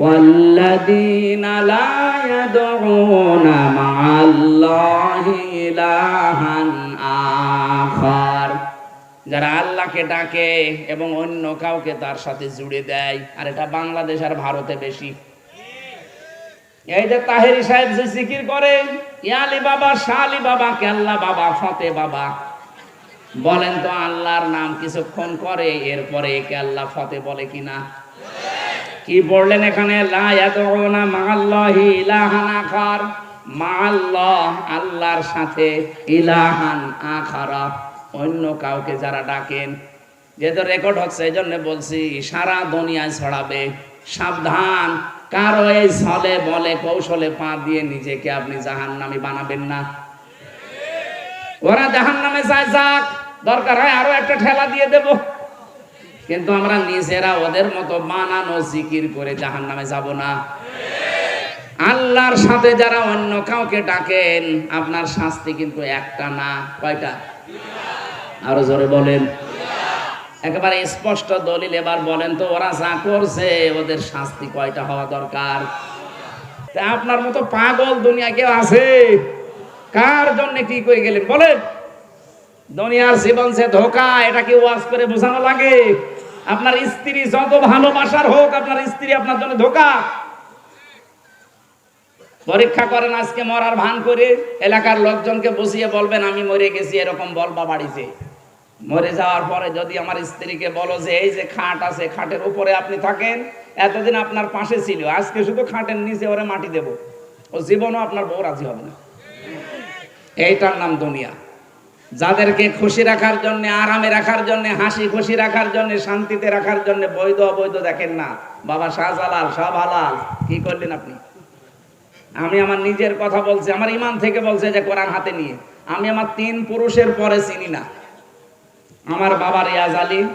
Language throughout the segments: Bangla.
والذين لا يدعون مع الله إلها آخر যারা আল্লাহকে ডাকে এবং অন্য কাউকে তার সাথে জুড়ে দেয় আর এটা বাংলাদেশ আর ভারতে বেশি এই যে তাহেরি সাহেব যে জিকির করে ইয়ালি বাবা শালি বাবা কেল্লা বাবা ফতে বাবা বলেন তো আল্লাহর নাম কিছুক্ষণ করে এরপরে একে আল্লাহ ফতে বলে কিনা কি বললেন এখানে? আল্লাহর সাথে ইলাহান আখারা। অন্য কাউকে যারা ডাকেন। যেহেতু রেকর্ড হচ্ছে এই জন্য বলছি, সারা দুনিয়ায় ছড়াবে। সাবধান। কারও এই ছলে, বলে, কৌশলে পা দিয়ে নিজেকে আপনি জাহান্নামী বানাবেন না। ওরা জাহান্নামে যায় যাক। দরকার হয় আরও একটা ঠেলা দিয়ে দেব। কিন্তু আমরা নিজেরা ওদের মতো বানানো জিকির করে জাহান্নামে যাব না। আল্লাহর সাথে যারা অন্য কাউকে ডাকেন, আপনার শাস্তি কিন্তু একটা না, কয়টা? আরও জোরে বলেন। একেবারে স্পষ্ট দলিল এবার বলেন তো, ওরা যা করছে, ওদের শাস্তি কয়টা হওয়া দরকার? তা আপনার মতো পাগল দুনিয়া কেউ আছে? কার জন্য কি করে গেলেন? বলেন। দুনিয়ার জীবন যে ধোকা, এটা কি ওয়াজ করে বোঝানো লাগে? আপনার স্ত্রী যত ভালোবাসার হোক, আপনার স্ত্রী আপনার জন্য ধোকা। পরীক্ষা করেন আজকে মরার ভান করে এলাকার লোকজনকে বসিয়ে বলবেন, আমি মরে গেছি, এরকম বলবা বাড়িতে। মরে যাওয়ার পরে যদি আমার স্ত্রীকে বলো যে, এই যে খাট আছে, খাটের উপরে আপনি থাকেন, এতদিন আপনার পাশে ছিল, আজকে শুধু খাটের নিচে ওরে মাটি দেব। ও জীবনও আপনার বউ রাজি হবে না। এইটার নাম দুনিয়া। যাদেরকে খুশি রাখার জন্য, আরামে রাখার জন্য, হাসি খুশি রাখার জন্য, শান্তিতে রাখার জন্য বৈধ অবৈধ দেখেন না। বাবা শাহজালাল সব হালাল কি করলেন আপনি? আমি আমার নিজের কথা বলছি, আমার ইমান থেকে বলছে যে কোরআন হাতে নিয়ে। আমি আমার তিন পুরুষের পরে চিনি না। আমার বাবা রিয়াজ আলী,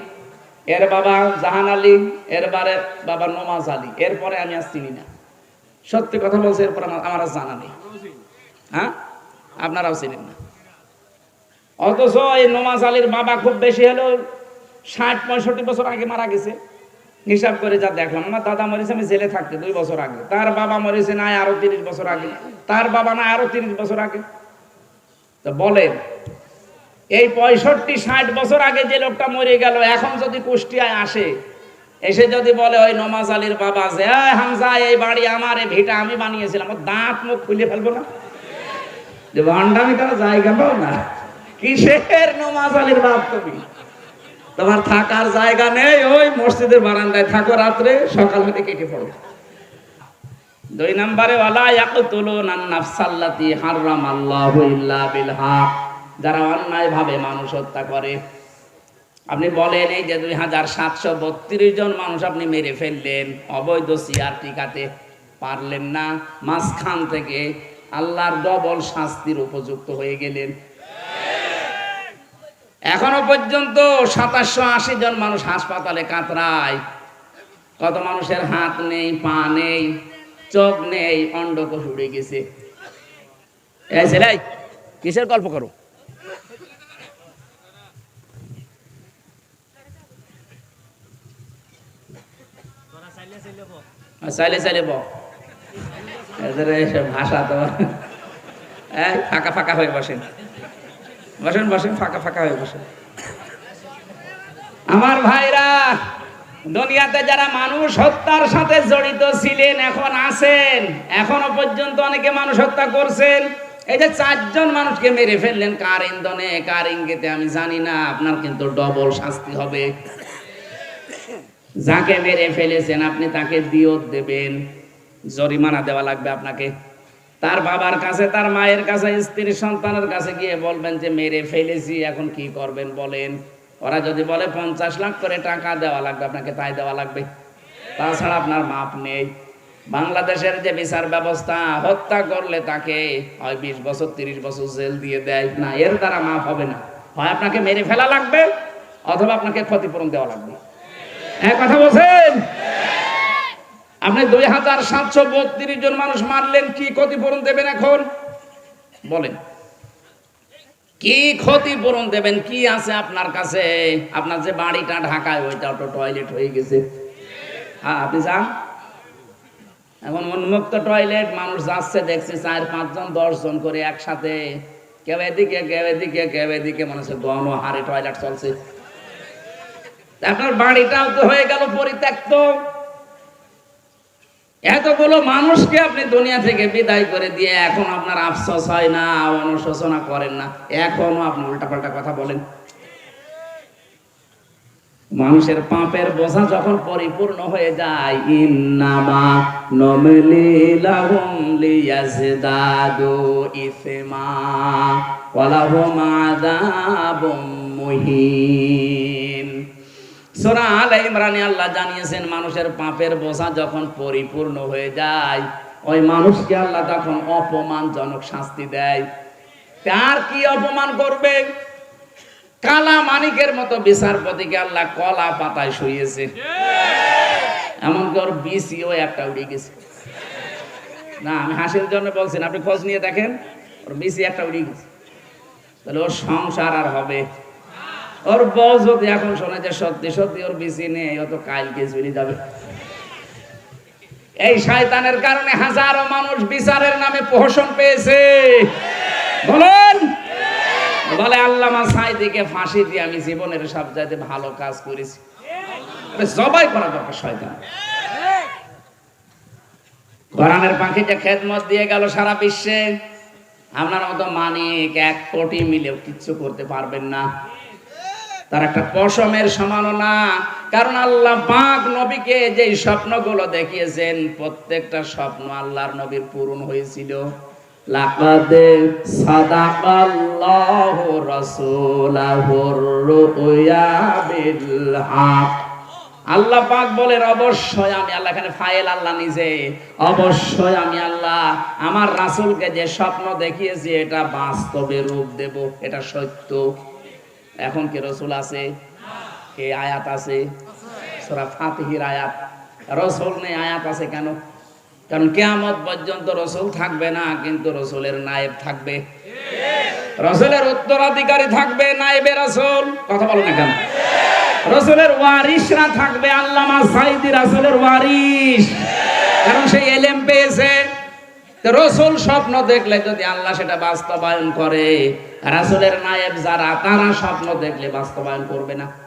এর বাবা জাহান আলী, এর বারে বাবা নমাজ আলী। এরপরে আমি আর চিনি না। সত্যি কথা বলছে, এরপর আমার আর জানা নেই। হ্যাঁ? আপনারাও চিনেন না। অথচ এই নমাজ আলীর বাবা খুব বেশি হলো ষাট, পঁয়ষট্টি বছর আগে মারা গেছে। হিসাব করে যা দেখলাম। আমার দাদা মরেছে, আমি জেলে থাকতে দুই বছর আগে। তার বাবা মরেছে না আরও তিরিশ বছর আগে। তার বাবা না আরও তিরিশ বছর আগে। তো বলেন, এই পঁয়ষট্টি, ষাট বছর আগে যে লোকটা মরে গেল, এখন যদি কুষ্টিয়ায় আসে, এসে যদি বলে, ওই নমাজ আলীর বাবা যে, "এই হামজা, এই বাড়ি আমার, এই ভিটা আমি বানিয়েছিলাম, ওর দাঁত মুখ খুলে ফেলব না? যে ভান্ডামি তারা জায়গা পাও না। কিসের নমাজ আলীর বাপ তুমি? তোমার থাকার জায়গা নেই, ওই মসজিদের বারান্দায় থাকো রাত্রে, সকাল হতে কেটে পড়ো। দুই নম্বরে, ওয়ালা ইয়াকতুলুন আন নাফসাল্লাতি হারামাল্লাহু ইল্লা বিল হক যারা অন্যায় ভাবে মানুষ হত্যা করে। আপনি বলেন, এই যে দুই হাজার সাতশো বত্রিশ জন মানুষ আপনি মেরে ফেললেন, অবৈধ সিয়ার টিকাতে পারলেন না। মাঝখান থেকে আল্লাহর ডবল শাস্তির উপযুক্ত হয়ে গেলেন। এখনও পর্যন্ত সাতাশশো আশি জন মানুষ হাসপাতালে কাতরায়। কত মানুষের হাত নেই, পা নেই, চোখ নেই, অন্ডকোষ উড়ে গেছে। কিসের গল্প করো? চাইলে ভাষা তো ফাঁকা ফাঁকা হয়ে বসেন। বসেন বসেন, ফাঁকা ফাঁকা হয়ে বসেন। আমার ভাইরা, দুনিয়াতে যারা মানুষ হত্যার সাথে জড়িত ছিলেন, এখন আছেন। এখনও পর্যন্ত অনেকে মানুষ হত্যা করছেন। এই যে চারজন মানুষকে মেরে ফেললেন, কার ইন্ধনে, কার ইঙ্গিতে, আমি জানি না, আপনার কিন্তু ডবল শাস্তি হবে। যাকে মেরে ফেলেছেন, আপনি তাকে দিয়ত দেবেন। জরিমানা দেওয়া লাগবে আপনাকে। তার বাবার কাছে, তার মায়ের কাছে স্ত্রীর সন্তানের কাছে গিয়ে বলবেন যে, মেরে ফেলেছি, এখন কি করবেন বলেন? ওরা যদি বলে, পঞ্চাশ লাখ করে টাকা দেওয়া লাগবে, আপনাকে তাই দেওয়া লাগবে। তাছাড়া আপনার মাপ নেই। বাংলাদেশের যে বিচার ব্যবস্থা, হত্যা করলে তাকে হয় বিশ বছর, তিরিশ বছর জেল দিয়ে দেয়। না, এর দ্বারা মাপ হবে না। হয় আপনাকে মেরে ফেলা লাগবে, অথবা আপনাকে ক্ষতিপূরণ দেওয়া লাগবে। হ্যাঁ কথা বলছেন? আপনি দুই হাজার সাতশো বত্রিশ জন মানুষ মারলেন, কি ক্ষতিপূরণ দেবেন এখন? বলেন। কি ক্ষতিপূরণ দেবেন? কি আছে আপনার কাছে? আপনার যে বাড়িটা ঢাকায় ওইটা তো টয়লেট হয়ে গেছে। হ্যাঁ আপনি যান। এখন উন্মুক্ত টয়লেট মানুষ যাচ্ছে, দেখছি চার, পাঁচজন, দশজন করে একসাথে। কেউ এদিকে কেউ এদিকে কেউ এদিকে, মনে হচ্ছে গণ হারে টয়লেট চলছে। আপনার বাড়িটাও তো হয়ে গেল পরিত্যক্ত। এতগুলো মানুষকে আপনি দুনিয়া থেকে বিদায় করে দিয়ে এখন আপনার আফসোস হয় না, অনুশোচনা করেন না। এখনও আপনি উল্টাপাল্টা কথা বলেন। মানুষের পাপের বোঝা যখন পরিপূর্ণ হয়ে যায়, ইন্নামা নমলি লাহুম লিয়াজদাদু ইসমা ওয়ালাহুম আযাবুম মুহিন। সূরা আলে ইমরানে আল্লাহ জানিয়েছেন, মানুষের পাপের বোঝা যখন পরিপূর্ণ হয়ে যায়, ওই মানুষকে আল্লাহ তখন অপমানজনক শাস্তি দেয়। তার কি অপমান করবে? কালা মানিকের মতো বিচারপতিকে আল্লাহ কলা পাতায় শুয়েছে এমনকি ওর বিসিও একটা উড়ে গেছে? না, আমি হাসির জন্য বলছি আপনি খোঁজ নিয়ে দেখেন, ওর বিসি একটা উড়ে গেছে। তাহলে ওর সংসার আর হবে। ওর বউ যদি এখন শোনে যে সত্যি সত্যি ওর বিসি নেই, ও তো কালকে চলে যাবে। এই শয়তানের কারণে হাজারো মানুষ বিচারের নামে প্রহসন পেয়েছে। বলেন? বলে, আল্লামা সাইদিকে ফাঁসি দিয়ে আমি জীবনের সব চাইতে ভালো কাজ করেছি। জবাই করা দরকার শয়তান। কোরআনের পাখিটা খেদমত দিয়ে গেল সারা বিশ্বে। আপনার মতো মানিক এক কোটি মিলেও কিচ্ছু করতে পারবেন না। তার একটা পশমের সমানও না কারণ আল্লাহ পাক নবীকে যে স্বপ্নগুলো দেখিয়েছেন, প্রত্যেকটা স্বপ্ন আল্লাহর নবীর পূরণ হয়েছিল। আল্লাহ পাক বলেন, অবশ্যই আমি আল্লাহ এখানে ফাইল আল্লাহ নিজে। অবশ্যই আমি আল্লাহ আমার রাসূলকে যে স্বপ্ন দেখিয়েছি, এটা বাস্তবে রূপ দেব, এটা সত্য। এখন কি রসুল আছে? কে আয়াত আছে? সূরা ফাতিহির আয়াত। রসুল নেই আয়াত আছে কেন? কারণ কেয়ামত পর্যন্ত রসুল থাকবে না, কিন্তু রসুলের নায়েব থাকবে। রসুলের উত্তরাধিকারী থাকবে নায়েবে রসুল। কথা বলো না কেন? রসুলের ওয়ারিসরা থাকবে আল্লামা সাইদি রসুলের ওয়ারিস কারণ সেই এলেম পেয়েছে। রসুল স্বপ্ন দেখলে যদি আল্লাহ সেটা বাস্তবায়ন করে, রাসুলের নায়েব যারা, তারা স্বপ্ন দেখলে বাস্তবায়ন করবে না।